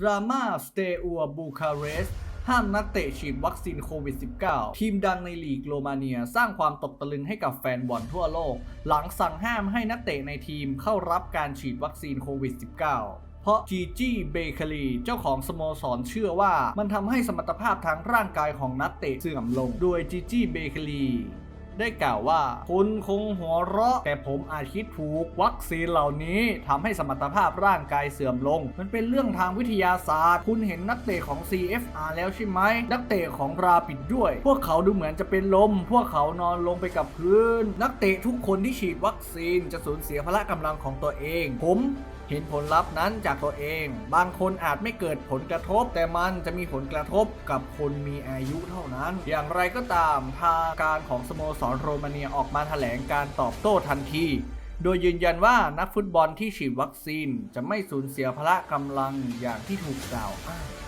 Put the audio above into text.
ดราม่าสเตอัวบูคาเรสห้ามนักเตะฉีดวัคซีนโควิด -19 ทีมดังในลีกโรมาเนียสร้างความตกตะลึงให้กับแฟนบอลทั่วโลก หลังสั่งห้ามให้นักเตะในทีมเข้ารับการฉีดวัคซีนโควิด -19 เพราะจีจี้เบเกอรีเจ้าของสโมสรเชื่อว่ามันทำให้สมรรถภาพทางร่างกายของนักเตะเสื่อมลง โดยจีจี้เบเกอรี ได้กล่าวว่า คุณคงหัวเราะ แต่ผมอาจคิดถูกวัคซีนเหล่านี้ทำให้สมรรถภาพร่างกายเสื่อมลง มันเป็นเรื่องทางวิทยาศาสตร์ คุณเห็นนักเตะของ CFR แล้วใช่ไหม นักเตะของราปิดด้วย พวกเขาดูเหมือนจะเป็นลม พวกเขานอนลงไปกับพื้น นักเตะทุกคนที่ฉีดวัคซีนจะสูญเสียพละกำลังของตัวเอง ผมเห็นผลลัพธ์นั้นจากตัวเอง บางคนอาจไม่เกิดผลกระทบ แต่มันจะมีผลกระทบกับคนมีอายุเท่านั้น อย่างไรก็ตามทางการของสโมสรโรมาเนียออกมาแถลงการตอบโต้ทันที โดยยืนยันว่านักฟุตบอลที่ฉีดวัคซีนจะไม่สูญเสียพละกำลังอย่างที่ถูกกล่าวอ้าง